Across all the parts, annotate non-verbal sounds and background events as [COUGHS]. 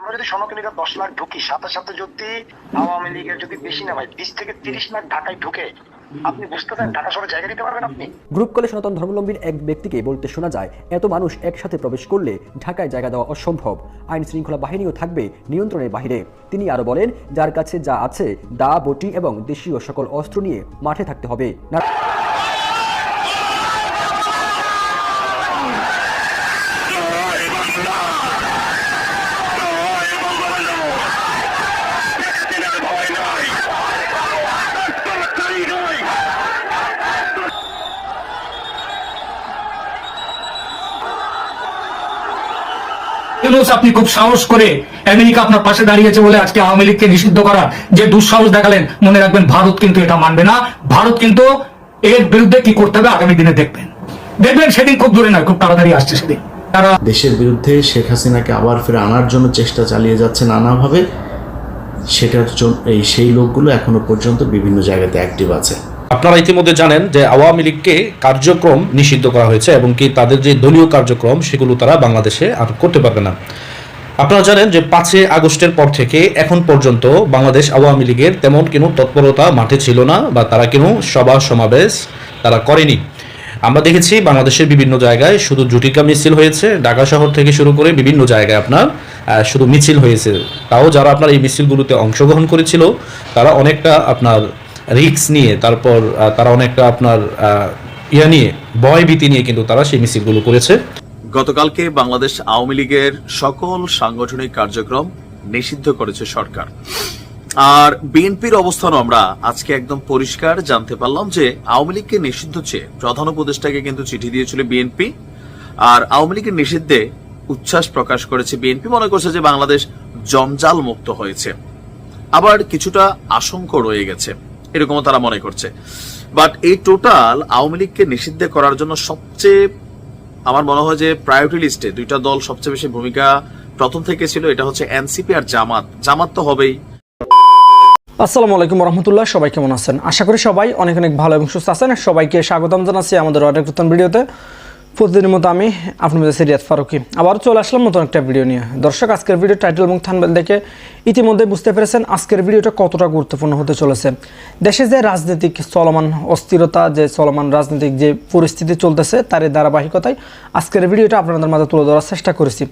আমরা যদি সমকালীরা দশ লাখ ঢুকি, সাথে সাথে যদি আওয়ামী লীগের যদি বেশি না ভাই বিশ থেকে তিরিশ লাখ ঢাকায় ঢুকে, আপনি বুঝতে ঢাকা শহরে জায়গা দিতে পারবেন আপনি? গ্রুপ কলে সনাতন এক ব্যক্তিকে বলতে শোনা যায়, এত মানুষ একসাথে প্রবেশ করলে ঢাকায় জায়গা দেওয়া অসম্ভব। আইন শৃঙ্খলা বাহিনীও থাকবে নিয়ন্ত্রণের বাইরে। তিনি আরও বলেন, যার কাছে যা আছে দা বটি এবং দেশীয় সকল অস্ত্র নিয়ে মাঠে থাকতে হবে। ইউনুস আপনি খুব সাহস করে আমেরিকা আপনার পাশে দাঁড়িয়েছে বলে আজকে আওয়ামী লীগকে নিষিদ্ধ করার যে দুঃসাহস দেখালেন, মনে রাখবেন ভারত কিন্তু এটা মানবে না। ভারত কিন্তু এর বিরুদ্ধে কি করতে হবে আগামী দিনে দেখবেন। দেখবেন সেদিন খুব দূরে নয়, খুব তাড়াতাড়ি আসছে সেদিন। তারা দেশের বিরুদ্ধে শেখ হাসিনাকে আবার ফিরে আনার জন্য চেষ্টা চালিয়ে যাচ্ছে নানাভাবে। সেটার জন্য এই সেই লোকগুলো এখনও পর্যন্ত বিভিন্ন জায়গাতে অ্যাক্টিভ আছে। আপনারা ইতিমধ্যে জানেন যে আওয়ামী লীগকে কার্যক্রম নিষিদ্ধ করা হয়েছে এবং কি তাদের যে দলীয় কার্যক্রম, সেগুলো তারা বাংলাদেশে আর করতে পারবে না। আপনারা জানেন যে পাঁচই আগস্টের পর থেকে এখন পর্যন্ত বাংলাদেশ আওয়ামী লীগের তেমন কোনো তৎপরতা মাঠে ছিল না বা তারা কোনো সভা, সমাবেশ তারা করেনি। আমরা দেখেছি বাংলাদেশের বিভিন্ন জায়গায় শুধু জুটিকা মিছিল হয়েছে, ঢাকা শহর থেকে শুরু করে বিভিন্ন জায়গায় আপনার শুধু মিছিল হয়েছে। তাও যারা আপনার এই মিছিলগুলোতে অংশগ্রহণ করেছিল, তারা অনেকটা আপনার রিক্স নিয়ে, তারপর তারা অনেকটা আপনার ইয়া নিয়ে ভয় ভীতি নিয়ে কিন্তু তারা সেই মিছিলগুলো করেছে। গতকালকে বাংলাদেশ আওয়ামী লীগের সকল সাংগঠনিক কার্যক্রম নিষিদ্ধ করেছে সরকার। আর বিএনপির অবস্থানও আমরা আজকে একদম পরিষ্কার জানতে পারলাম যে আওয়ামী লীগকে নিষিদ্ধ চেয়ে প্রধান উপদেষ্টাকে কিন্তু চিঠি দিয়েছিল বিএনপি, আর আওয়ামী লীগের নিষিদ্ধে উচ্ছ্বাস প্রকাশ করেছে বিএনপি। মনে করছে যে বাংলাদেশ জঞ্জাল মুক্ত হয়েছে। আবার কিছুটা আশঙ্কা রয়ে গেছে। এরকমও তারা মনে করছে। বাট এই টোটাল আওয়ামী লীগকে নিষিদ্ধ করার জন্য সবচেয়ে আমার মনে হয় যে প্রায়োরিটি লিস্টে দুইটা দল সবচেয়ে বেশি ভূমিকা প্রথম থেকে ছিল, এটা হচ্ছে এনসিপি আর জামাত। জামাত তো হবেই। আসসালামু আলাইকুম রহমতুল্লাহ সবাই কেমন আছেন? আশা করি সবাই অনেক অনেক ভালো এবং সুস্থ আছেন। সবাইকে স্বাগতম জানাচ্ছি আমাদের অনেক নতুন ভিডিওতে। প্রতিদিনের মতো আমি আপনাদের সিরিয়াস ফারুকি। আবার চলে আসলাম নতুন একটা ভিডিও নিয়ে। দর্শক, আজকের ভিডিও টাইটেল এবং থানবেল দেখে ইতিমধ্যে বুঝতে পেরেছেন আজকের ভিডিওটা কতটা গুরুত্বপূর্ণ হতে চলেছে। দেশে যে রাজনৈতিক চলমান অস্থিরতা, যে চলমান রাজনৈতিক যে পরিস্থিতি চলতেছে তার ধারাবাহিকতায় আজকের ভিডিওটা আপনাদের মাঝে তুলে ধরার চেষ্টা করেছি।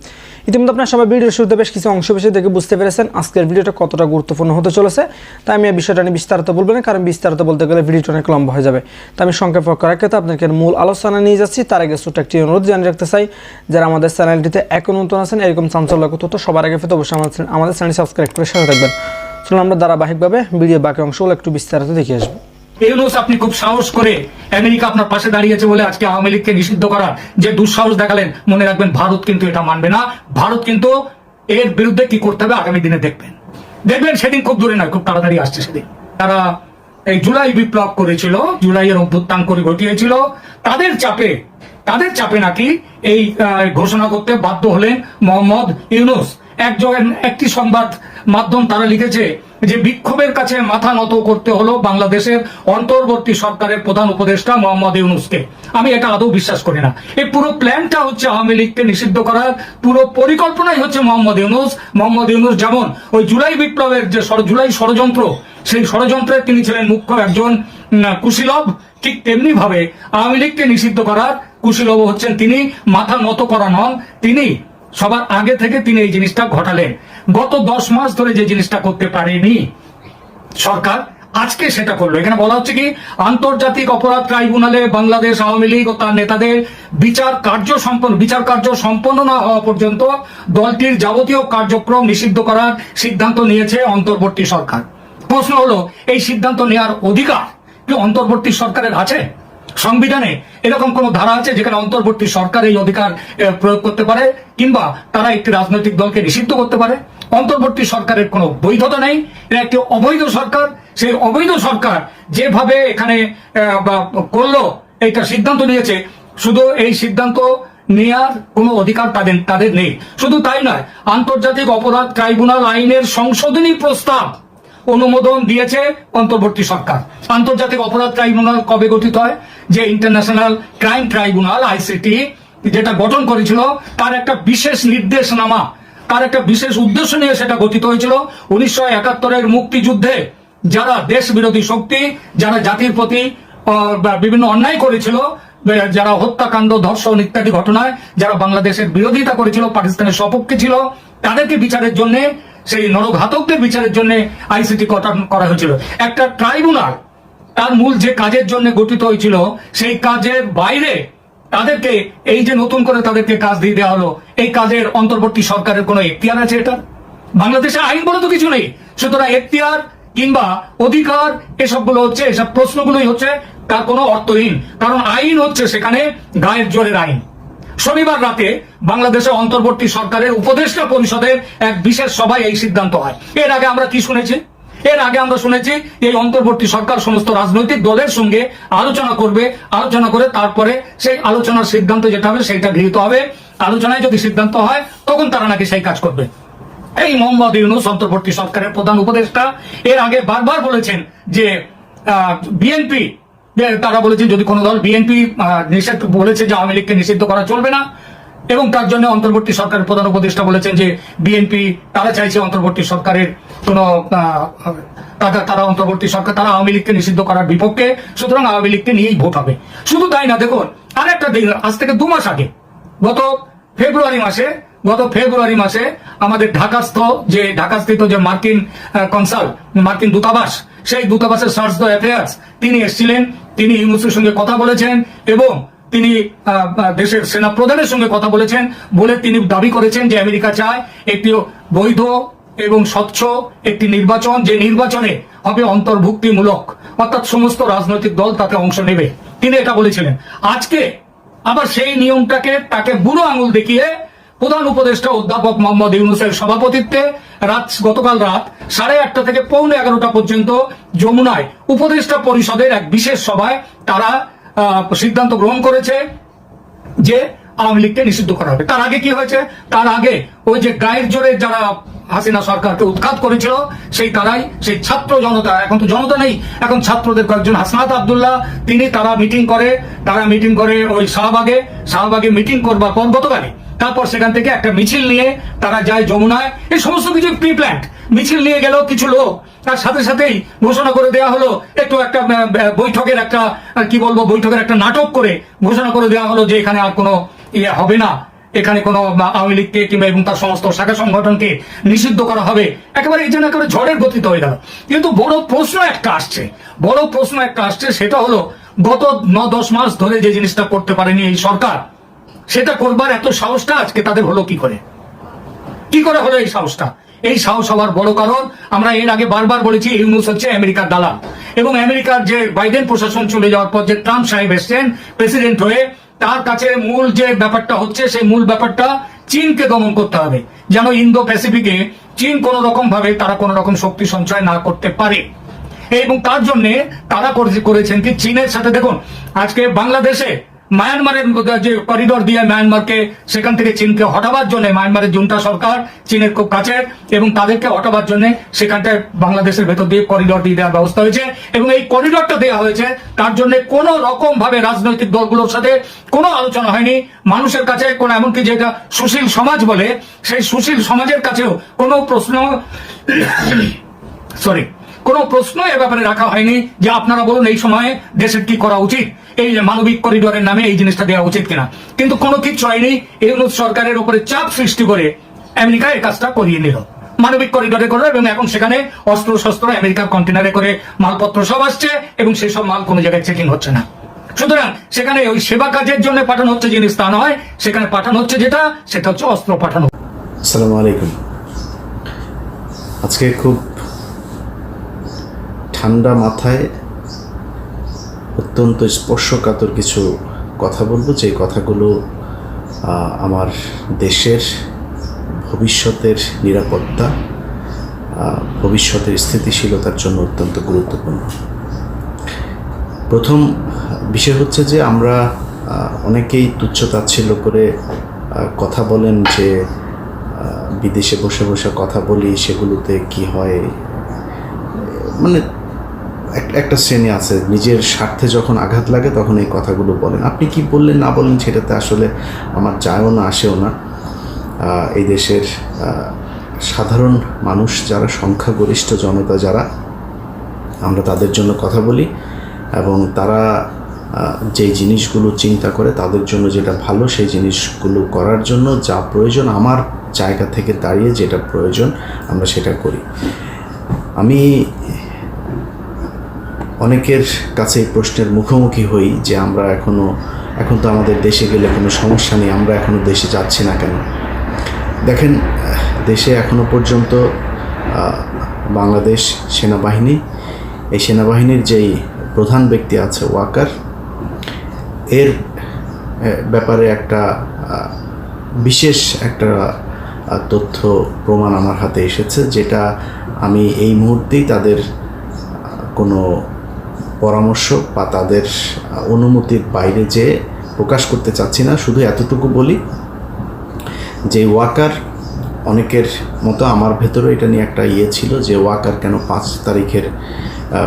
ইতিমধ্যে আপনার সবাই ভিডিও শুরুতে বেশ কিছু অংশ বেশি দেখে বুঝতে পেরেছেন আজকের ভিডিওটা কতটা গুরুত্বপূর্ণ হতে চলেছে। তাই আমি এই বিষয়টা নিয়ে বিস্তারিত বলব না, কারণ বিস্তারিত বলতে গেলে ভিডিওটা অনেক লম্বা হয়ে যাবে। তাই আমি সংক্ষেপ করার ক্ষেত্রে আপনাকে মূল আলোচনা নিয়ে যাচ্ছি। তার আগে ছোট্ট একটি অনুরোধ জানিয়ে রাখতে চাই, যারা আমাদের চ্যানেলটিতে এখন নতুন আছেন, এরকম চাঞ্চল্যক তথ্য সবার আগে পেতে অবশ্যই আমাদের আমাদের চ্যানেল সাবস্ক্রাইব করে সাথে থাকবেন। চলুন আমরা ধারাবাহিকভাবে ভিডিও বাকি অংশগুলো একটু বিস্তারিত দেখে আসব। আপনি খুব সাহস করে আমেরিকা আপনার পাশে দাঁড়িয়েছে বলে আজকে আওয়ামী লীগকে নিষিদ্ধ করার যে দুঃসাহস দেখালেন, মনে রাখবেন ভারত কিন্তু এটা মানবে না। ভারত কিন্তু এর বিরুদ্ধে কি করতে হবে আগামী দিনে দেখবেন। দেখবেন সেদিন খুব দূরে নয়, খুব তাড়াতাড়ি আসছে সেদিন। তারা এই জুলাই বিপ্লব করেছিল, জুলাইয়ের অভ্যুত্থান করে ঘটিয়েছিল। তাদের চাপে তাদের চাপে নাকি এই ঘোষণা করতে বাধ্য হলেন মোহাম্মদ ইউনুস। একজন একটি সংবাদ মাধ্যম তারা লিখেছে যে, বিক্ষোভের কাছে মাথা নত করতে হলো বাংলাদেশের অন্তর্বর্তী সরকারের প্রধান উপদেষ্টা মোহাম্মদ ইউনুসকে। আমি এটা আদৌ বিশ্বাস করি না। এই পুরো প্ল্যানটা হচ্ছে আওয়ামী লীগকে নিষিদ্ধ করার পুরো পরিকল্পনাই হচ্ছে মোহাম্মদ ইউনুস। মোহাম্মদ ইউনুস যেমন ওই জুলাই বিপ্লবের যে জুলাই ষড়যন্ত্র, সেই ষড়যন্ত্রের তিনি ছিলেন মুখ্য একজন কুশীলভ। ঠিক তেমনি ভাবে আওয়ামী লীগকে নিষিদ্ধ করার কুশীলভ হচ্ছেন তিনি, মাথা নত করা নন, তিনি সবার আগে থেকে তিনি এই জিনিসটা ঘটালেন। গত দশ মাস ধরে যে জিনিসটা করতে পারেনি সরকার, আজকে সেটা করল। এখানে বলা হচ্ছে কি, আন্তর্জাতিক অপরাধ ট্রাইব্যুনালে বাংলাদেশ আওয়ামী লীগ ও তার নেতাদের বিচার কার্য সম্পন্ন বিচার কার্য সম্পন্ন না হওয়া পর্যন্ত দলটির যাবতীয় কার্যক্রম নিষিদ্ধ করার সিদ্ধান্ত নিয়েছে অন্তর্বর্তী সরকার। প্রশ্ন হলো, এই সিদ্ধান্ত নেওয়ার অধিকার কি অন্তর্বর্তী সরকারের আছে? সংবিধানে এরকম কোন ধারা আছে যেখানে অন্তর্বর্তী সরকার এই অধিকার প্রয়োগ করতে পারে কিংবা তারা একটি রাজনৈতিক দলকে নিষিদ্ধ করতে পারে? অন্তর্বর্তী সরকারের কোনো বৈধতা নেই। এটা একটি অবৈধ সরকার। সেই অবৈধ সরকার যেভাবে এখানে করল, এইটা সিদ্ধান্ত নিয়েছে, শুধু এই সিদ্ধান্ত নেয়ার কোনো অধিকার তাদের তাদের নেই। শুধু তাই নয়, আন্তর্জাতিক অপরাধ ট্রাইব্যুনাল আইনের সংশোধনী প্রস্তাব অনুমোদন দিয়েছে অন্তর্বর্তী সরকার। আন্তর্জাতিক অপরাধ ট্রাইব্যুনাল কবে গঠিত হয়? যে ইন্টারন্যাশনাল ক্রাইম ট্রাইব্যুনাল আইসিটি যেটা গঠন করেছিল, তার একটা বিশেষ নির্দেশনামা, তার একটা বিশেষ উদ্দেশ্য নিয়ে সেটা গঠিত হয়েছিল। উনিশশো একাত্তরের মুক্তিযুদ্ধে যারা দেশ বিরোধী শক্তি, যারা জাতির প্রতি বিভিন্ন অন্যায় করেছিল যারা হত্যাকাণ্ড, ধর্ষণ ইত্যাদি ঘটনায়, যারা বাংলাদেশের বিরোধিতা করেছিল, পাকিস্তানের সপক্ষে ছিল, তাদেরকে বিচারের জন্য, সেই নরঘাতকদের বিচারের জন্য আইসিটি গঠন করা হয়েছিল। একটা ট্রাইব্যুনাল তার মূল যে কাজের জন্য গঠিত হয়েছিল, সেই কাজের বাইরে তাদেরকে, এই যে নতুন করে তাদেরকে কাজ দিয়ে দেওয়া হলো, এই কাজের অন্তর্বর্তী সরকারের কোনো এখতিয়ার আছে এটা বাংলাদেশে আইন বলে তো কিছু নেই। সুতরাং এখতিয়ার কিংবা অধিকার, এসবগুলো হচ্ছে, এসব প্রশ্নগুলোই হচ্ছে তার কোনো অর্থহীন। কারণ আইন হচ্ছে সেখানে গায়ের জোরের আইন। শনিবার রাতে বাংলাদেশের অন্তর্বর্তী সরকারের উপদেষ্টা পরিষদের এক বিশেষ সভায় এই সিদ্ধান্ত হয়। এর আগে আমরা কি শুনেছি? এর আগে আমরা শুনেছি এই অন্তর্বর্তী সরকার সমস্ত রাজনৈতিক দলের সঙ্গে আলোচনা করবে, আলোচনা করে তারপরে সেই আলোচনার সিদ্ধান্ত যেটা হবে সেটা গৃহীত হবে। আলোচনায় যদি সিদ্ধান্ত হয়, তখন তারা নাকি সেই কাজ করবে। এই মোহাম্মদ ইউনুস অন্তর্বর্তী সরকারের প্রধান উপদেষ্টা, এর আগে বারবার বলেছেন যে বিএনপি, তারা বলেছেন যদি কোনো দল বিএনপি নিষেধ বলেছে যে আওয়ামী লীগকে নিষিদ্ধ করা চলবে না এবং তার জন্য অন্তর্বর্তী সরকারের প্রধান উপদেষ্টা বলেছেন যে বিএনপি তারা চাইছে অন্তর্বর্তী সরকারের কোনো তারা তারা অন্তর্বর্তী সরকার, তারা আওয়ামী লীগকে নিষিদ্ধ করার বিপক্ষে, সুতরাং আওয়ামী লীগকে নিয়েই ভোট হবে। শুধু তাই না, দেখুন আর একটা দিন, আজ থেকে দু মাস আগে, গত ফেব্রুয়ারি মাসে, গত ফেব্রুয়ারি মাসে আমাদের ঢাকাস্থ যে, ঢাকাস্থিত যে মার্কিন কনসাল, মার্কিন দূতাবাস, সেই দূতাবাসের সার্চ দ্য অ্যাফেয়ার্স, তিনি এসেছিলেন, তিনি ইউনুসের সঙ্গে কথা বলেছেন এবং তিনি দেশের সেনা প্রধানের সঙ্গে কথা বলেছেন বলে তিনি দাবি করেছেন যে আমেরিকা চায় একটি বৈধ এবং স্বচ্ছ একটি নির্বাচন, যে নির্বাচনে হবে অন্তর্ভুক্তিমূলক। অর্থাৎ সমস্ত রাজনৈতিক দল তাতে অংশ নেবে। তিনি এটা বলেছিলেন। আজকে আবার সেই নিয়মটাকে, তাকে বুড়ো আঙুল দেখিয়ে প্রধান উপদেষ্টা অধ্যাপক মোহাম্মদ ইউনুসের সভাপতিত্বে রাত, গতকাল রাত সাড়ে আটটা থেকে পৌনে এগারোটা পর্যন্ত যমুনায় উপদেষ্টা পরিষদের এক বিশেষ সভায় তারা সিদ্ধান্ত গ্রহণ করেছে যে আওয়ামী লীগকে নিষিদ্ধ করা হবে। তার আগে কি হয়েছে? তার আগে ওই যে গায়ের জোরে যারা হাসিনা সরকারকে উৎখাত করেছিল, সেই তারাই, সেই ছাত্র জনতা, এখন তো জনতা নেই, এখন ছাত্রদের কয়েকজন, হাসনাত আবদুল্লাহ, তিনি তারা মিটিং করে, তারা মিটিং করে ওই শাহবাগে শাহবাগে মিটিং করবার পর গতকালে তারপর সেখান থেকে একটা মিছিল নিয়ে তারা যায় যমুনায়। এই সমস্ত কিছু প্রি প্ল্যান্ট মিছিল নিয়ে গেল কিছু লোক। তার সাথে সাথেই ঘোষণা করে দেওয়া হলো, একটু একটা বৈঠকের একটা কি বলব, বৈঠকের একটা নাটক করে ঘোষণা করে দেওয়া হলো যে এখানে আর কোনো ইয়ে হবে না। এখানে কোনো আওয়ামী লীগকে কিংবা এবং তার সমস্ত শাখা সংগঠনকে নিষিদ্ধ করা হবে। একেবারে এই জন্য একেবারে ঝড়ের গতিতে হয়ে গেল। কিন্তু বড় প্রশ্ন একটা আসছে। বড় প্রশ্ন একটা আসছে, সেটা হলো গত ন দশ মাস ধরে যে জিনিসটা করতে পারেনি এই সরকার সেটা করবার এত সাহসটা আজকে তাদের হলো কি করে? কি করে হলো এই সাহসটা? এই সাহস হওয়ার বড় কারণ আমরা এর আগে বারবার বলেছি, ইউনুস হচ্ছে আমেরিকার দালাল। এবং আমেরিকার যে বাইডেন প্রশাসন চলে যাওয়ার পর যে ট্রাম্প সাহেব এসছেন, প্রেসিডেন্ট হয়ে, তার কাছে মূল যে ব্যাপারটা হচ্ছে, সেই মূল ব্যাপারটা চীনকে দমন করতে হবে। যেন ইন্দো প্যাসিফিকে চীন কোন রকম ভাবে তারা কোন রকম শক্তি সঞ্চয় না করতে পারে। এবং তার জন্য তারা করেছেন কি? চীনের সাথে দেখুন, আজকে বাংলাদেশে মায়ানমারের যে করিডোর দিয়ে মায়ানমারকে সেখান থেকে চীনকে হটাবার জন্য মায়ানমারের জুন্টা সরকার চীনের খুব কাছের এবং তাদেরকে হটাবার জন্য সেখানটায় বাংলাদেশের ভেতর দিয়ে করিডোর দিয়ে দেওয়ার ব্যবস্থা হয়েছে এবং এই করিডোরটা দেওয়া হয়েছে তার জন্য কোনো রকম ভাবে রাজনৈতিক দলগুলোর সাথে কোনো আলোচনা হয়নি। মানুষের কাছে কোনো এমনকি যেটা সুশীল সমাজ বলে, সেই সুশীল সমাজের কাছেও কোনো প্রশ্ন [COUGHS] সরি কোনো প্রশ্ন এ ব্যাপারে রাখা হয়নি যে আপনারা বলুন এই সময়ে দেশের কি করা উচিত? এই যে মানবিক করিডোরের নামে এই জিনিসটা দেওয়া উচিত কিনা? কিন্তু কোনো কিছু হয়নি। ইউনুস সরকারের উপরে চাপ সৃষ্টি করে আমেরিকা এই কাজটা করিয়ে নিল। মানবিক করিডোরে করল এবং এখন সেখানে অস্ত্র শস্ত্র আমেরিকার কন্টেনারে করে মালপত্র সব আসছে এবং সেই সব মাল কোনো জায়গায় চেকিং হচ্ছে না। সুতরাং সেখানে ওই সেবা কাজের জন্য পাঠানো হচ্ছে জিনিস তা নয়, সেখানে পাঠানো হচ্ছে যেটা, সেটা হচ্ছে অস্ত্র পাঠানো। আসসালামু আলাইকুম। আজকে খুব ঠান্ডা মাথায় অত্যন্ত স্পর্শকাতর কিছু কথা বলব। যে কথাগুলো আমার দেশের ভবিষ্যতের নিরাপত্তা ভবিষ্যতের স্থিতিশীলতার জন্য অত্যন্ত গুরুত্বপূর্ণ। প্রথম বিষয় হচ্ছে যে, আমরা অনেকেই তুচ্ছ তাচ্ছিল্য করে কথা বলেন যে বিদেশে বসে বসে কথা বলি, সেগুলোতে কি হয়? মানে একটা শ্রেণি আছে, নিজের স্বার্থে যখন আঘাত লাগে তখন এই কথাগুলো বলেন। আপনি কি বললেন না বলেন সেটাতে আসলে আমার যায়ও না, আসেও না। এই দেশের সাধারণ মানুষ যারা, সংখ্যাগরিষ্ঠ জনতা যারা, আমরা তাদের জন্য কথা বলি এবং তারা যে জিনিসগুলো চিন্তা করে তাদের জন্য যেটা ভালো সেই জিনিসগুলো করার জন্য যা প্রয়োজন আমার জায়গা থেকে দাঁড়িয়ে যেটা প্রয়োজন আমরা সেটা করি। আমি অনেকের কাছে প্রশ্নের মুখোমুখি হই যে আমরা এখনও এখন তো আমাদের দেশে গেলে কোনো সমস্যা নেই, আমরা এখনও দেশে যাচ্ছি না কেন? দেখেন, দেশে এখনও পর্যন্ত বাংলাদেশ সেনাবাহিনী, এই সেনাবাহিনীর যেই প্রধান ব্যক্তি আছে, ওয়াকার, এর ব্যাপারে একটা বিশেষ একটা তথ্য প্রমাণ আমার হাতে এসেছে, যেটা আমি এই মুহূর্তেই তাদের কোনো পরামর্শ বা তাদের অনুমতির বাইরে যে প্রকাশ করতে চাচ্ছি না, শুধু এতটুকু বলি যে ওয়াকার অনেকের মতো আমার ভেতরে এটা নিয়ে একটা ইয়ে ছিল যে ওয়াকার কেন পাঁচ তারিখের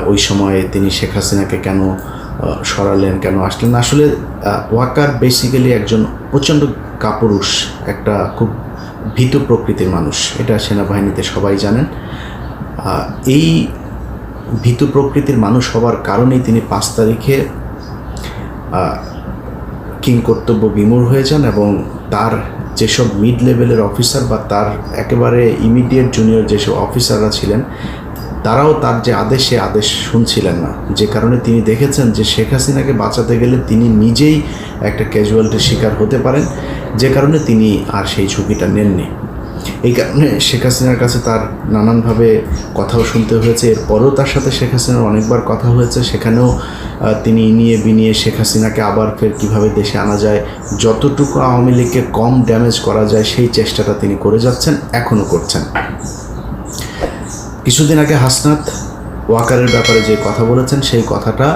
ওই সময়ে তিনি শেখ হাসিনাকে কেন সরালেন, কেন আসলেন? আসলে ওয়াকার বেসিক্যালি একজন প্রচণ্ড কাপুরুষ, একটা খুব ভীত প্রকৃতির মানুষ। এটা সেনাবাহিনীতে সবাই জানেন। এই ভীতু প্রকৃতির মানুষ হওয়ার কারণেই তিনি পাঁচ তারিখে কিং কর্তব্য বিমূর হয়ে যান এবং তার যেসব মিড লেভেলের অফিসার বা তার একেবারে ইমিডিয়েট জুনিয়র যেসব অফিসাররা ছিলেন, তারাও তার যে আদেশ সে আদেশ শুনছিলেন না। যে কারণে তিনি দেখেছেন যে শেখ হাসিনাকে বাঁচাতে গেলে তিনি নিজেই একটা ক্যাজুয়ালিটির শিকার হতে পারেন, যে কারণে তিনি আর সেই ঝুঁকিটা নেননি। এই কারণে শেখ হাসিনার কাছে তার নানানভাবে কথাও শুনতে হয়েছে। এরপরও তার সাথে শেখ হাসিনার অনেকবার কথা হয়েছে। সেখানেও তিনি নিয়ে বিনিয়ে শেখ হাসিনাকে আবার ফের কীভাবে দেশে আনা যায়, যতটুকু আওয়ামী লীগকে কম ড্যামেজ করা যায়, সেই চেষ্টাটা তিনি করে যাচ্ছেন, এখনও করছেন। কিছুদিন আগে হাসনাত ওয়াকারের ব্যাপারে যে কথা বলেছেন, সেই কথাটা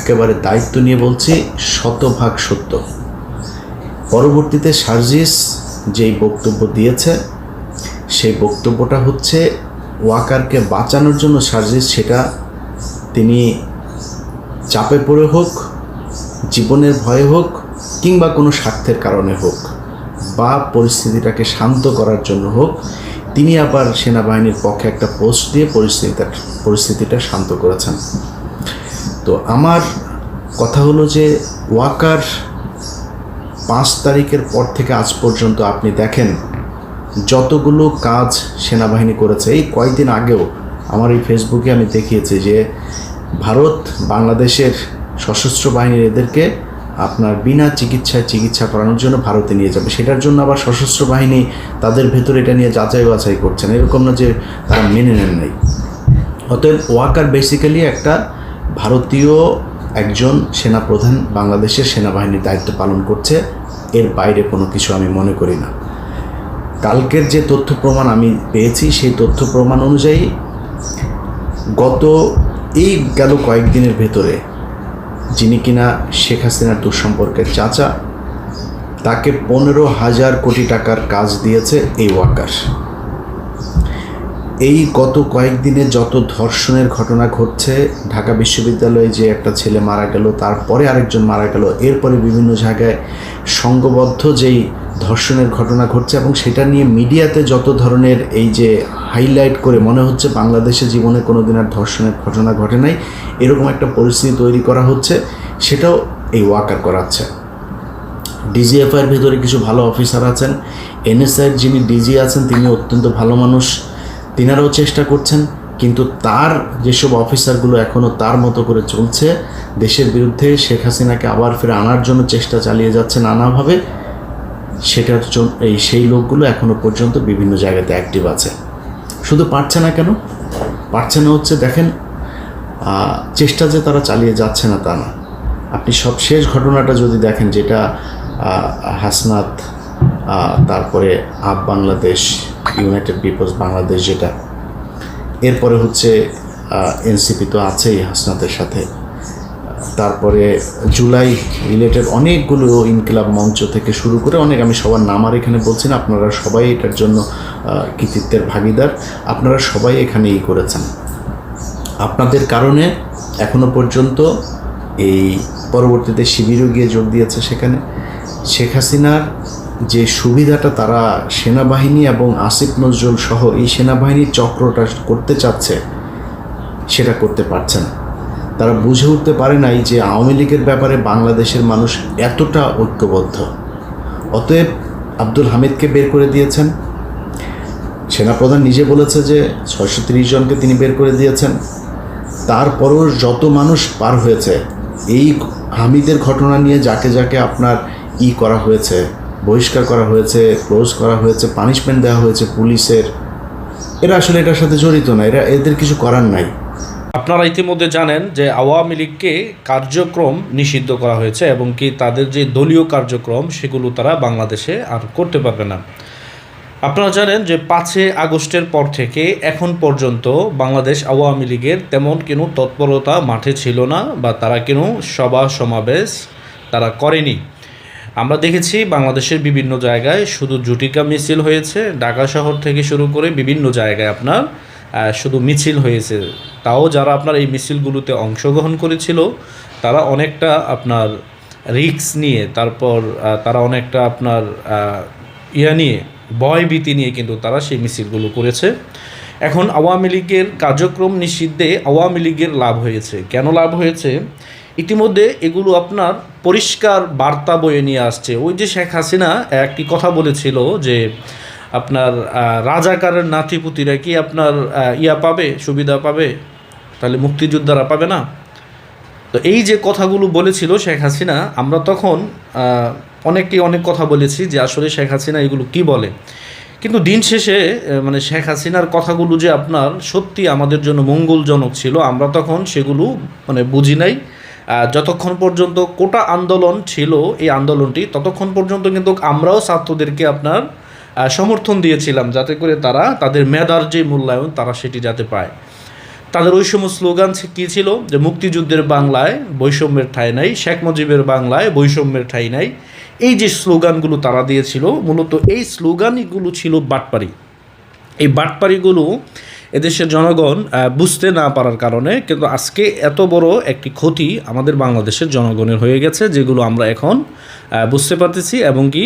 একেবারে দায়িত্ব নিয়ে বলছি, শতভাগ সত্য। পরবর্তীতে সার্জিস যেই বক্তব্য দিয়েছে সেই বক্তব্যটা হচ্ছে ওয়াকারকে বাঁচানোর জন্য সার্জিস সেটা তিনি চাপে পড়ে হোক, জীবনের ভয়ে হোক, কিংবা কোনো স্বার্থের কারণে হোক বা পরিস্থিতিটাকে শান্ত করার জন্য হোক, তিনি আবার সেনাবাহিনীর পক্ষে একটা পোস্ট দিয়ে পরিস্থিতিটা পরিস্থিতিটা শান্ত করেছেন। তো আমার কথা হলো যে ওয়াকার পাঁচ তারিখের পর থেকে আজ পর্যন্ত আপনি দেখেন যতগুলো কাজ সেনাবাহিনী করেছে, এই কয়েকদিন আগেও আমার এই ফেসবুকে আমি দেখিয়েছি যে ভারত বাংলাদেশের সশস্ত্র বাহিনীর এদেরকে আপনার বিনা চিকিৎসায় চিকিৎসা করানোর জন্য ভারতে নিয়ে যাবে। সেটার জন্য আবার সশস্ত্র বাহিনী তাদের ভেতরে এটা নিয়ে যাচাই বাছাই করছেন এরকম না যে তারা মেনে নেন নাই। অতএব ওয়াকার বেসিক্যালি একটা ভারতীয় একজন সেনাপ্রধান বাংলাদেশের সেনাবাহিনীর দায়িত্ব পালন করছে। এর বাইরে কোনো কিছু আমি মনে করি না। কালকের যে তথ্য প্রমাণ আমি পেয়েছি, সেই তথ্য প্রমাণ অনুযায়ী গত এই গেল কয়েকদিনের ভেতরে যিনি কিনা শেখ হাসিনার দুঃসম্পর্কের চাচা, তাকে পনেরো হাজার কোটি টাকার কাজ দিয়েছে এই ওয়াকার। এই গত কয়েকদিনে যত ধর্ষণের ঘটনা ঘটছে, ঢাকা বিশ্ববিদ্যালয়ে যে একটা ছেলে মারা গেল, তারপরে আরেকজন মারা গেল, এরপরে বিভিন্ন জায়গায় সংঘবদ্ধ যেই ধর্ষণের ঘটনা ঘটছে এবং সেটা নিয়ে মিডিয়াতে যত ধরনের এই যে হাইলাইট করে মনে হচ্ছে, বাংলাদেশে জীবনে কোনো দিন আর ধর্ষণের ঘটনা ঘটে নাই, এরকম একটা পরিস্থিতি তৈরি করা হচ্ছে, সেটাও এই ওয়াকার করাচ্ছে। ডিজিএফআইয়ের ভেতরে কিছু ভালো অফিসার আছেন, এনএসআইয়ের যিনি ডিজি আছেন, তিনি অত্যন্ত ভালো মানুষ, তিনারাও চেষ্টা করছেন, কিন্তু তার যেসব অফিসারগুলো এখনও তার মতো করে চলছে, দেশের বিরুদ্ধে শেখ হাসিনাকে আবার ফিরে আনার জন্য চেষ্টা চালিয়ে যাচ্ছে নানাভাবে। সেটার জন্য এই সেই লোকগুলো এখনও পর্যন্ত বিভিন্ন জায়গাতে অ্যাক্টিভ আছে। শুধু পারছে না কেন? পারছে না হচ্ছে দেখেন চেষ্টা যে তারা চালিয়ে যাচ্ছে না তা না। আপনি সব শেষ ঘটনাটা যদি দেখেন যেটা হাসনাত তারপরে Up Bangladesh, United People's Bangladesh যেটা, এরপরে হচ্ছে এনসিপি তো আছেই হাসনাতের সাথে। তারপরে জুলাই রিলেটেড অনেকগুলো ইনকিলাব মঞ্চ থেকে শুরু করে অনেক, আমি সবার নাম আর এখানে বলছি না, আপনারা সবাই এটার জন্য কৃতিত্বের ভাগিদার। আপনারা সবাই এখানে ই করেছেন। আপনাদের কারণে এখনও পর্যন্ত এই পরবর্তীতে শিবিরও গিয়ে যোগ দিয়েছে সেখানে। শেখ হাসিনার যে সুবিধাটা তারা সেনাবাহিনী এবং আসিফ নজরুল সহ এই সেনাবাহিনীর চক্রটা করতে চাচ্ছে, সেটা করতে পারছে না তারা বুঝে উঠতে পারে নাই যে আওয়ামী লীগের ব্যাপারে বাংলাদেশের মানুষ এতটা ঐক্যবদ্ধ। অতএব আব্দুল হামিদকে বের করে দিয়েছেন। সেনাপ্রধান নিজে বলেছে যে ছয়শো তিরিশ জনকে তিনি বের করে দিয়েছেন। তারপরও যত মানুষ পার হয়েছে, এই হামিদের ঘটনা নিয়ে যাকে যাকে আপনার ই করা হয়েছে, বহিষ্কার করা হয়েছে, ক্লোজ করা হয়েছে, পানিশমেন্ট দেওয়া হয়েছে পুলিশের, এরা আসলে এটার সাথে জড়িত না। এরা, এদের কিছু করার নাই। আপনারা ইতিমধ্যে জানেন যে আওয়ামী লীগকে কার্যক্রম নিষিদ্ধ করা হয়েছে এবং কি তাদের যে দলীয় কার্যক্রম সেগুলো তারা বাংলাদেশে আর করতে পারবে না। আপনারা জানেন যে পাঁচে আগস্টের পর থেকে এখন পর্যন্ত বাংলাদেশ আওয়ামী লীগের তেমন কোনো তৎপরতা মাঠে ছিল না বা তারা কোনো সভা সমাবেশ তারা করেনি। আমরা দেখেছি বাংলাদেশের বিভিন্ন জায়গায় শুধু জুটিকা মিছিল হয়েছে, ঢাকা শহর থেকে শুরু করে বিভিন্ন জায়গায় আপনার শুধু মিছিল হয়েছে, তাও যারা আপনার এই মিছিলগুলোতে অংশগ্রহণ করেছিল, তারা অনেকটা আপনার রিক্স নিয়ে, তারপর তারা অনেকটা আপনার ইয়া নিয়ে ভয় ভীতি নিয়ে কিন্তু তারা সেই মিছিলগুলো করেছে। এখন আওয়ামী লীগের কার্যক্রম নিষিদ্ধে আওয়ামী লীগের লাভ হয়েছে। কেন লাভ হয়েছে? ইতিমধ্যে এগুলো আপনার পরিষ্কার বার্তা বয়ে নিয়ে আসছে। ওই যে শেখ হাসিনা একটি কথা বলেছিল যে আপনার রাজাকারের নাতিপুতিরা কি আপনার ইয়া পাবে, সুবিধা পাবে? তাহলে মুক্তিযোদ্ধারা পাবে না? তো এই যে কথাগুলো বলেছিল শেখ হাসিনা, আমরা তখন অনেকেই অনেক কথা বলেছি যে আসলে শেখ হাসিনা এগুলো কি বলে। কিন্তু দিন শেষে মানে শেখ হাসিনার কথাগুলো যে আপনার সত্যি আমাদের জন্য মঙ্গলজনক ছিল, আমরা তখন সেগুলো মানে বুঝি নাই। যতক্ষণ পর্যন্ত কোটা আন্দোলন ছিল, এই আন্দোলনটি, ততক্ষণ পর্যন্ত কিন্তু আমরাও ছাত্রদেরকে আপনার সমর্থন দিয়েছিলাম যাতে করে তারা তাদের মেধার যে মূল্যায়ন তারা সেটি যাতে পায়। তাদের ওই সময় স্লোগান কি ছিল? যে মুক্তিযুদ্ধের বাংলায় বৈষম্যের ঠাঁই নাই, শেখ মুজিবের বাংলায় বৈষম্যের ঠাঁই নাই। এই যে স্লোগানগুলো তারা দিয়েছিল, মূলত এই স্লোগানগুলো ছিল বাটপারি। এই বাটপারিগুলো এদেশের জনগণ বুঝতে না পারার কারণে কিন্তু আজকে এত বড় একটি ক্ষতি আমাদের বাংলাদেশের জনগণের হয়ে গেছে, যেগুলো আমরা এখন বুঝতে পারতেছি এবং কি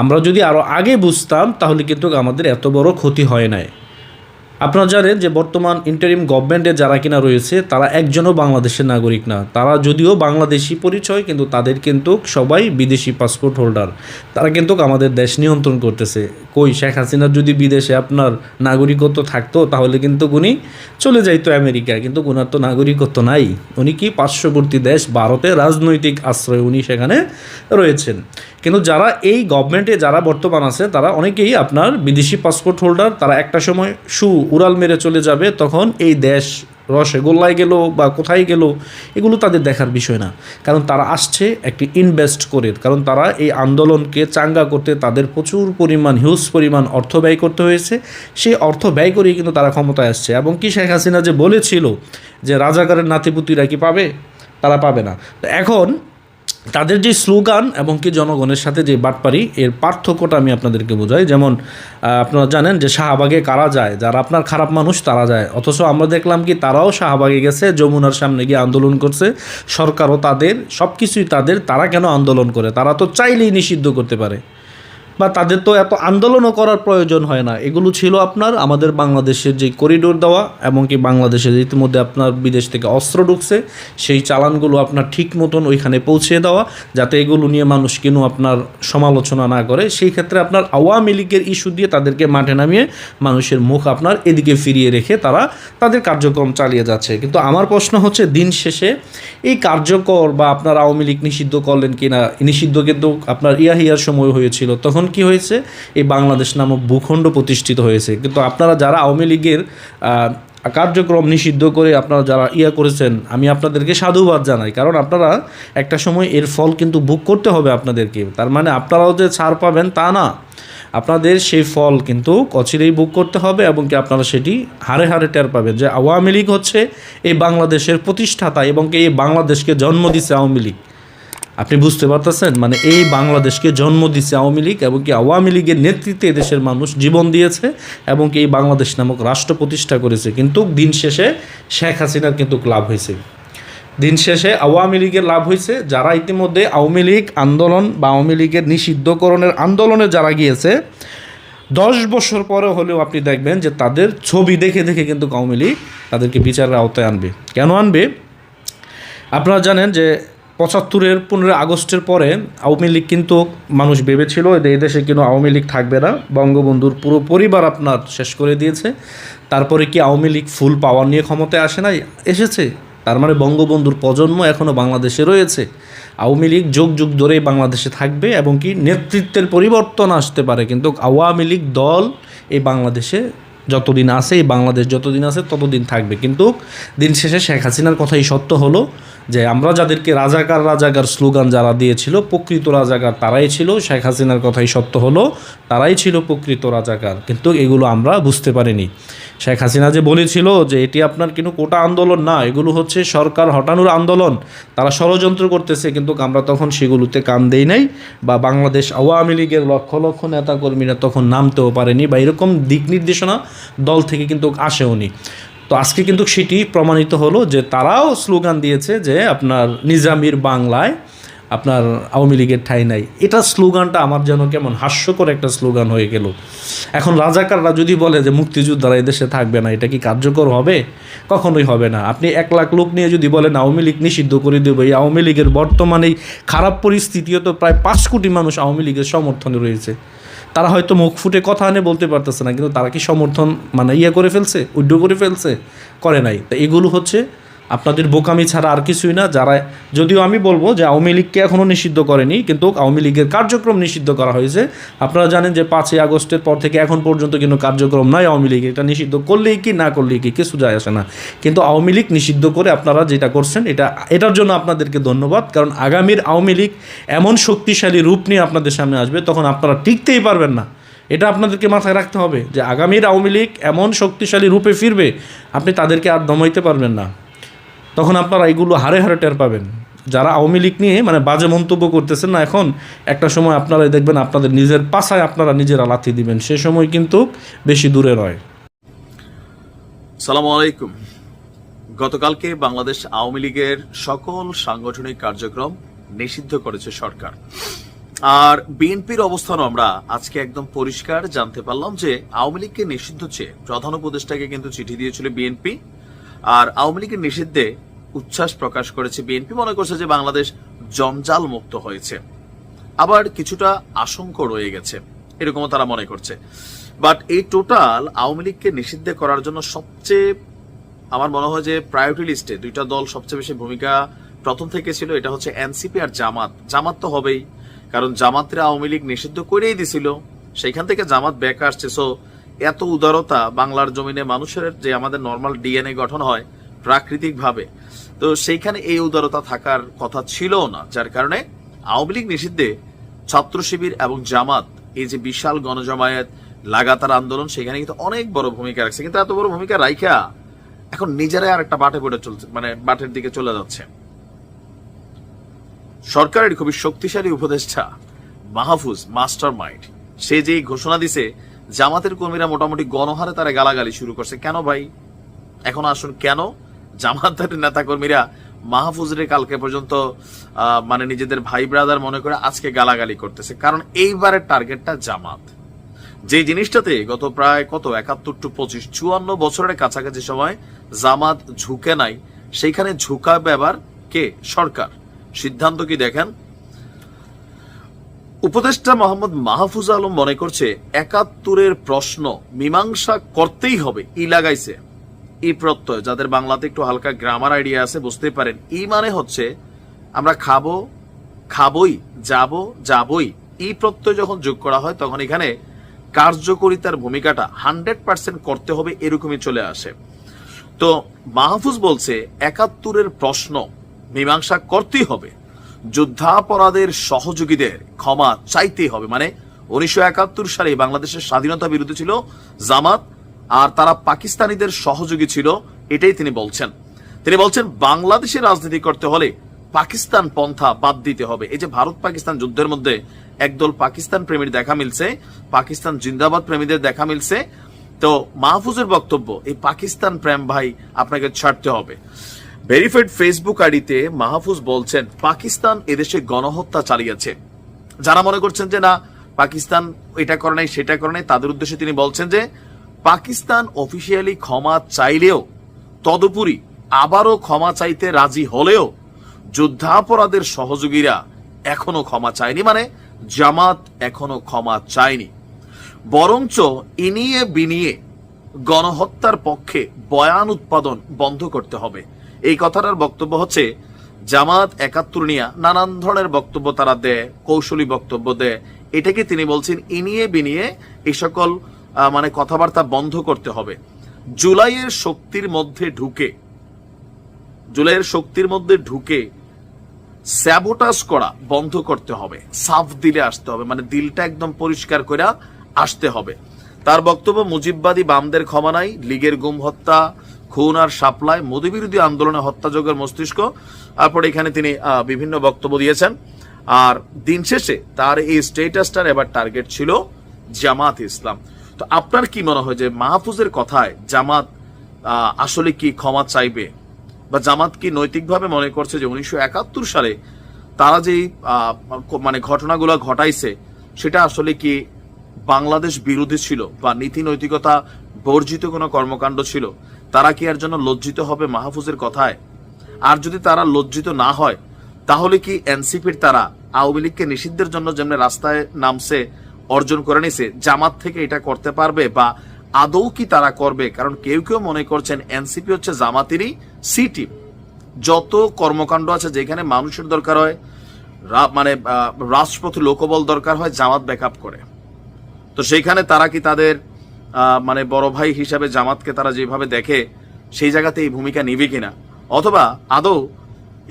আমরা যদি আরও আগে বুঝতাম তাহলে কিন্তু আমাদের এত বড় ক্ষতি হয় নাই। আপনারা জানেন যে বর্তমান ইন্টারিম গভর্নমেন্টে যারা কিনা রয়েছে, তারা একজনও বাংলাদেশের নাগরিক না। তারা যদিও বাংলাদেশি পরিচয়, কিন্তু তাদের কিন্তু সবাই বিদেশি পাসপোর্ট হোল্ডার তারা কিন্তু আমাদের দেশ নিয়ন্ত্রণ করতেছে। কই, শেখ হাসিনার যদি বিদেশে আপনার নাগরিকত্ব থাকতো, তাহলে কিন্তু উনি চলে যাইতো আমেরিকা কিন্তু ওনার তো নাগরিকত্ব নাই। উনি কি পার্শ্ববর্তী দেশ, ভারতে রাজনৈতিক আশ্রয় উনি সেখানে রয়েছেন। কিন্তু যারা এই গভর্নমেন্টে যারা বর্তমান আছে, তারা অনেকেই আপনার বিদেশি পাসপোর্ট হোল্ডার তারা একটা সময় সু উড়াল মেরে চলে যাবে, তখন এই দেশ রসগোল্লায় গেল বা কোথায় গেল, এগুলো তাদের দেখার বিষয় না। কারণ তারা আসছে একটি ইনভেস্ট করে, কারণ তারা এই আন্দোলনকে চাঙ্গা করতে তাদের প্রচুর পরিমাণ হিউজ পরিমাণ অর্থ ব্যয় করতে হয়েছে। সেই অর্থ ব্যয় করেই কিন্তু তারা ক্ষমতায় আসছে। এবং কি শেখ হাসিনা যে বলেছিল যে রাজাকারের নাতিপুতিরা কি পাবে? তারা পাবে না। তো এখন তাদের যে স্লোগান এবং কি জনগণের সাথে যে বাটপারি, এর পার্থক্যটা আমি আপনাদেরকে বোঝাই। যেমন আপনারা জানেন যে শাহবাগে কারা যায়? যারা আপনার খারাপ মানুষ, তারা যায়। অথচ আমরা দেখলাম কি, তারাও শাহবাগে গেছে, যমুনার সামনে গিয়ে আন্দোলন করছে। সরকারও তাদের সব কিছুই তাদের, তারা কেন আন্দোলন করে? তারা তো চাইলেই নিষিদ্ধ করতে পারে। বা তাদের তো এত আন্দোলনও করার প্রয়োজন হয় না। এগুলো ছিল আপনার আমাদের বাংলাদেশের যে করিডোর দেওয়া এবং কি বাংলাদেশের ইতিমধ্যে আপনার বিদেশ থেকে অস্ত্র ঢুকছে, সেই চালানগুলো আপনার ঠিক মতন ওইখানে পৌঁছে দেওয়া যাতে এগুলো নিয়ে মানুষ কেন আপনার সমালোচনা না করে। সেই ক্ষেত্রে আপনার আওয়ামী লীগের ইস্যু দিয়ে তাদেরকে মাঠে নামিয়ে মানুষের মুখ আপনার এদিকে ফিরিয়ে রেখে তারা তাদের কার্যক্রম চালিয়ে যাচ্ছে। কিন্তু আমার প্রশ্ন হচ্ছে, দিন শেষে এই কার্যকর বা আপনার আওয়ামী লীগ নিষিদ্ধ করলেন কিনা? নিষিদ্ধ কিন্তু আপনার ইয়াহিয়ার সময় হয়েছিল। তখন কি হয়েছে? এই বাংলাদেশ নামক ভূখণ্ড প্রতিষ্ঠিত হয়েছে। কিন্তু আপনারা যারা আওয়ামী লীগের কার্যক্রম নিষিদ্ধ করে আপনারা যারা ইয়া করেছেন, আমি আপনাদেরকে সাধুবাদ জানাই। কারণ আপনারা একটা সময় এর ফল কিন্তু বুক করতে হবে আপনাদেরকে। তার মানে আপনারাও যে ছাড় পাবেন তা না। আপনাদের সেই ফল কিন্তু অচিরেই বুক করতে হবে এবং কি আপনারা সেটি হারে হারে টের পাবেন যে আওয়ামী লীগ হচ্ছে এই বাংলাদেশের প্রতিষ্ঠাতা এবং কি এই বাংলাদেশকে জন্ম দিছে আওয়ামী লীগ। আপনি বুঝতে পারতেছেন? মানে এই বাংলাদেশকে জন্ম দিছে আওয়ামী লীগ এবং কি আওয়ামী লীগের নেতৃত্বে দেশের মানুষ জীবন দিয়েছে এবং কি এই বাংলাদেশ নামক রাষ্ট্র প্রতিষ্ঠা করেছে। কিন্তু দিন শেষে শেখ হাসিনার কিন্তু লাভ হয়েছে। দিন শেষে আওয়ামী লীগের লাভ হয়েছে। যারা ইতিমধ্যে আওয়ামী লীগ আন্দোলন বা আওয়ামী লীগের নিষিদ্ধকরণের আন্দোলনে যারা গিয়েছে, দশ বছর পরে হলেও আপনি দেখবেন যে তাদের ছবি দেখে দেখে কিন্তু আওয়ামী লীগ তাদেরকে বিচারের আওতায় আনবে। কেন আনবে? আপনারা জানেন যে পঁচাত্তরের পনেরোই আগস্টের পরে আওয়ামী লীগ কিন্তু মানুষ ভেবেছিল এই দেশে কিন্তু আওয়ামী লীগ থাকবে না। বঙ্গবন্ধুর পুরো পরিবার আপনার শেষ করে দিয়েছে। তারপরে কি আওয়ামী লীগ ফুল পাওয়ার নিয়ে ক্ষমতায় আসে নাই? এসেছে। তার মানে বঙ্গবন্ধুর প্রজন্ম এখনও বাংলাদেশে রয়েছে। আওয়ামী লীগ যুগ যুগ ধরেই বাংলাদেশে থাকবে এবং কি নেতৃত্বের পরিবর্তন আসতে পারে। কিন্তু আওয়ামী লীগ দল এই বাংলাদেশে যতদিন আছে, এই বাংলাদেশ যতদিন আছে, ততদিন থাকবে। কিন্তু দিন শেষে শেখ হাসিনার কথাই সত্য হলো যে আমরা যাদেরকে রাজাকার রাজাকার স্লোগান যারা দিয়েছিল, প্রকৃত রাজাকার তারাই ছিল। শেখ হাসিনার কথাই সত্য হলো, তারাই ছিল প্রকৃত রাজাকার। কিন্তু এগুলো আমরা বুঝতে পারিনি। শেখ হাসিনা যে বলেছিল যে এটি আপনার কিন্তু কোটা আন্দোলন না, এগুলো হচ্ছে সরকার হটানোর আন্দোলন। তারা ষড়যন্ত্র করতেছে, কিন্তু আমরা তখন সেগুলোতে কান দেই নাই বা বাংলাদেশ আওয়ামী লীগের লক্ষ লক্ষ নেতাকর্মীরা তখন নামতেও পারেনি বা এরকম দিক নির্দেশনা দল থেকে কিন্তু আসেওনি। তো আজকে কিন্তু সেটি প্রমাণিত হলো যে তারাও স্লোগান দিয়েছে যে আপনার নিজামির বাংলায় আপনার আওয়ামী লীগের ঠাই নাই। এটা স্লোগানটা আমার যেন কেমন হাস্যকর একটা স্লোগান হয়ে গেল। এখন রাজাকাররা যদি বলে যে মুক্তিযোদ্ধারা এদেশে থাকবে না, এটা কি কার্যকর হবে? কখনোই হবে না। আপনি এক লাখ লোক নিয়ে যদি বলেন আওয়ামী লীগ নিষিদ্ধ করে দেবো, এই আওয়ামী লীগের বর্তমানে খারাপ পরিস্থিতিও তো প্রায় পাঁচ কোটি মানুষ আওয়ামী লীগের সমর্থনে রয়েছে। তারা হয়তো মুখ ফুটে কথা আনে, বলতে পারতেছে না, কিন্তু তারা কি সমর্থন মানে ইয়ে করে ফেলছে উদ্যোগ করে ফেলছে? করে নাই। তা এগুলো হচ্ছে আপনাদের বোকামি ছাড়া আর কিছুই না, যারা যদিও আমি বলব যে আওয়ামী লীগকে এখনও নিষিদ্ধ করেনি, কিন্তু আওয়ামী লীগের কার্যক্রম নিষিদ্ধ করা হয়েছে। আপনারা জানেন যে পাঁচই আগস্টের পর থেকে এখন পর্যন্ত কিন্তু কার্যক্রম নাই আওয়ামী লীগ, এটা নিষিদ্ধ করলেই কি, না করলেই কি, কিছু যায় আসে না। কিন্তু আওয়ামী লীগ নিষিদ্ধ করে আপনারা যেটা করছেন, এটা এটার জন্য আপনাদেরকে ধন্যবাদ, কারণ আগামীর আওয়ামী লীগ এমন শক্তিশালী রূপ নিয়ে আপনাদের সামনে আসবে, তখন আপনারা টিকতেই পারবেন না। এটা আপনাদেরকে মাথায় রাখতে হবে যে আগামীর আওয়ামী লীগ এমন শক্তিশালী রূপে ফিরবে, আপনি তাদেরকে আর দমাইতে পারবেন না। তখন আপনারা এগুলো হারে হারে টের পাবেন। যারা আওয়ামী লীগ নিয়ে মানে বাজে মন্তব্য করতেছেন না এখন, একটা সময় আপনারা দেখবেন আপনাদের নিজের পাশায় আপনারা নিজেরা লাথি দিবেন। সে সময় কিন্তু বেশি দূরে নয় সালাম আলাইকুম। গতকালকে বাংলাদেশ আওয়ামী লীগের সকল সাংগঠনিক কার্যক্রম নিষিদ্ধ করেছে সরকার। আর বিএনপির অবস্থানও আমরা আজকে একদম পরিষ্কার জানতে পারলাম যে, আওয়ামী লীগকে নিষিদ্ধ চেয়ে প্রধান উপদেষ্টাকে কিন্তু চিঠি দিয়েছিল বিএনপি। আর আওয়ামী লীগের নিষিদ্ধে উচ্ছ্বাস প্রকাশ করেছে বিএনপি। মনে করছে যে বাংলাদেশ জঞ্জাল মুক্ত হয়েছে। আবার কিছুটা আশঙ্ক রয়ে গেছে, এরকমও তারা মনে করছে। বাট এই টোটাল আওয়ামী লীগকে নিষিদ্ধ করার জন্য সবচেয়ে আমার মনে হয় যে প্রায়োরিটি লিস্টে দুইটা দল সবচেয়ে বেশি ভূমিকা প্রথম থেকে ছিল, এটা হচ্ছে এনসিপি আর জামাত। জামাত তো হবেই, কারণ জামাতরা আওয়ামী লীগ নিষিদ্ধ করেই দিছিল, সেইখান থেকে জামাত ব্যাক আসছে। সো এত উদারতা বাংলার জমিনে মানুষের যে আমাদের নর্মাল ডিএনএ গঠন হয় প্রাকৃতিক ভাবে তো সেইখানে এই উদারতা থাকার কথা ছিল না, যার কারণে আওয়ামী লীগ নিষিদ্ধে ছাত্র শিবির এবং জামাত, এই যে বিশাল গণজমায়েত লাগাতার আন্দোলন, সেখানে কিন্তু অনেক বড় ভূমিকা রাখছে। কিন্তু এত বড় ভূমিকা রাইখা এখন নিজেরাই আর একটা বাটে পড়ে চলছে মানে বাটের দিকে চলে যাচ্ছে। সরকারের খুবই শক্তিশালী উপদেষ্টা মাহফুজ মাস্টার মাইন্ড সে যে ঘোষণা দিছে জামাতের কর্মীরা মোটামুটি গণহারে তারা গালাগালি শুরু করছে। কেন ভাই? এখন আসুন, কেন? জামাতের নেতা কর্মীরা মাহফুজরে কালকে পর্যন্ত মানে নিজেদের ভাই ব্রাদার মনে করে আজকে গালাগালি করতেছে। কারণ এইবারের টার্গেটটা জামাত। যে জিনিসটাতে গত প্রায় কত? একাত্তর টু পঁচিশ, চুয়ান্ন বছরের কাছাকাছি সময় জামাত ঝুঁকে নাই। সেইখানে ঝুঁকাবে আবার কে? সরকার। সিদ্ধান্ত কি দেখেন? উপদেষ্টা মোহাম্মদ মাহফুজ আলম মনে করছে একাত্তরের প্রশ্ন মীমাংসা করতেই হবে। ই লাগাইছে। ই প্রত্যয়। যাদের বাংলাতে একটু হালকা গ্রামার আইডিয়া আছে বুঝতে পারেন। ই মানে হচ্ছে আমরা খাব, খাবই, যাব, যাবই। ই প্রত্যয় যখন যোগ করা হয়, তখন এখানে কার্যকরিতার ভূমিকাটা হান্ড্রেড পার্সেন্ট করতে হবে এরকমই চলে আসে। তো মাহফুজ বলছে, একাত্তরের প্রশ্ন মীমাংসা করতেই হবে। যুদ্ধাপরাধের সহযোগীদের ক্ষমা চাইতেই হবে। মানে উনিশশো একাত্তর সালে বাংলাদেশের স্বাধীনতা বিরুদ্ধে ছিল জামাত, আর তারা পাকিস্তানিদের সহযোগী ছিল, এটাই তিনি বলছেন। তিনি বলছেন বাংলাদেশের রাজনীতি করতে হলে পাকিস্তান পন্থা বাদ দিতে হবে। এই যে ভারত পাকিস্তান যুদ্ধের মধ্যে একদল পাকিস্তান প্রেমীর দেখা মিলছে, পাকিস্তান জিন্দাবাদ প্রেমীদের দেখা মিলছে, তো মাহফুজের বক্তব্য, এই পাকিস্তান প্রেম ভাই আপনাকে ছাড়তে হবে। ভেরিফাইড ফেসবুক আইডিতে মাহফুজ বলছেন, পাকিস্তান এদেশে গণহত্যা চালিয়েছে। যারা মনে করছেন যে, না, পাকিস্তান এটা করে নাই, সেটা করে নাই, তাদের উদ্দেশ্যে তিনি বলছেন যে, পাকিস্তান অফিসিয়ালি ক্ষমা চাইলেও, তদুপরি আবারও ক্ষমা চাইতে রাজি হলেও, যুদ্ধাপরাধের সহযোগীরা এখনও ক্ষমা চায়নি। মানে জামাত এখনও ক্ষমা চায়নি। বরঞ্চ ইনিয়ে বিনিয়ে গণহত্যার পক্ষে বয়ান উৎপাদন বন্ধ করতে হবে। এই কথাটার বক্তব্য হচ্ছে জামাত একাত্তর নিয়া নানান ধরনের বক্তব্য তারা দেয়, কৌশলী বক্তব্য দেয়। এটাকে তিনি বলছেন, ইনিয়ে বিনিয়ে এই সকল মানে কথাবার্তা বন্ধ করতে হবে। জুলাইয়ের শক্তির মধ্যে ঢুকে, জুলাইয়ের শক্তির মধ্যে ঢুকে স্যাবোটাস করা বন্ধ করতে হবে। সাফ দিলে আসতে হবে মানে দিলটা একদম পরিষ্কার করে আসতে হবে। তার বক্তব্য মুজিববাদী বামদের ক্ষমা নাই লীগের গুম হত্যা খুন আর সাপ্লাই মোদী বিরোধী আন্দোলনে হত্যাযোগের মস্তিষ্ক। তারপরে এখানে তিনি বিভিন্ন বক্তব্য দিয়েছেন। আর দিন শেষে তার এই স্টেটাসটার এবার টার্গেট ছিল জামাত ইসলাম। তো আপনার কি মনে হয় যে মাহফুজের কথায় জামাত আসলে কি ক্ষমা চাইবে? বা জামাত কি নৈতিকভাবে মনে করছে যে উনিশশো একাত্তর সালে তারা যে আহ, মানে ঘটনাগুলো ঘটাইছে সেটা আসলে কি বাংলাদেশ বিরোধী ছিল বা নীতি নৈতিকতা বর্জিত কোনো কর্মকাণ্ড ছিল, তারা কি আর জন্য লজ্জিত হবে মাহফুজের কথায়? আর যদি তারা লজ্জিত না হয়, তাহলে কি এনসিপির তারা আওয়ামী লীগকে নিষিদ্ধের জন্য যেমন রাস্তায় নামছে, অর্জন করে নিছে, জামাত থেকে এটা করতে পারবে বা আদৌ কি তারা করবে? কারণ কেউ কেউ মনে করছেন এনসিপি হচ্ছে জামাতেরই সি টিম। যত কর্মকাণ্ড আছে যেখানে মানুষের দরকার হয় মানে রাষ্ট্রপতি, লোকবল দরকার হয়, জামাত ব্যাকআপ করে। তো সেইখানে তারা কি তাদের মানে বড় ভাই হিসাবে জামাতকে তারা যেভাবে দেখে, সেই জায়গাতে এই ভূমিকা নিবে কিনা? অথবা আদৌ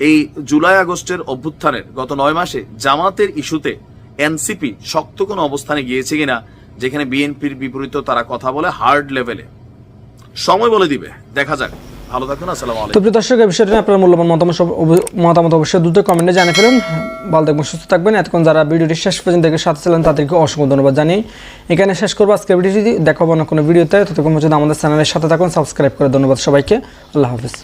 এই জুলাই আগস্টের অভ্যুত্থানের গত নয় মাসে জামাতের ইস্যুতে এনসিপি শক্ত কোনো অবস্থানে গিয়েছে কিনা, যেখানে বিএনপির বিপরীত তারা কথা বলে হার্ড লেভেলে? সময় বলে দিবে, দেখা যাক। ভালো থাকুন আসসালামু আলাইকুম। প্রিয় দর্শক আপনার মূল্যবান মতামত মতামত অবশ্যই দ্রুত কমেন্টে জানিয়ে ফেলুন। ভালো থাকবেন, সুস্থ থাকবেন। এতক্ষণ যারা ভিডিওটি শেষ পর্যন্ত দেখে সাথে ছিলেন, তাদেরকে অসংখ্য ধন্যবাদ জানিয়ে এখানে শেষ করব আজকের ভিডিওটি। দেখাবো না কোনো ভিডিওতে। ততক্ষণ পর্যন্ত আমাদের চ্যানেলের সাথে থাকুন, সাবস্ক্রাইব করে ধন্যবাদ সবাইকে। আল্লাহ হাফিজ।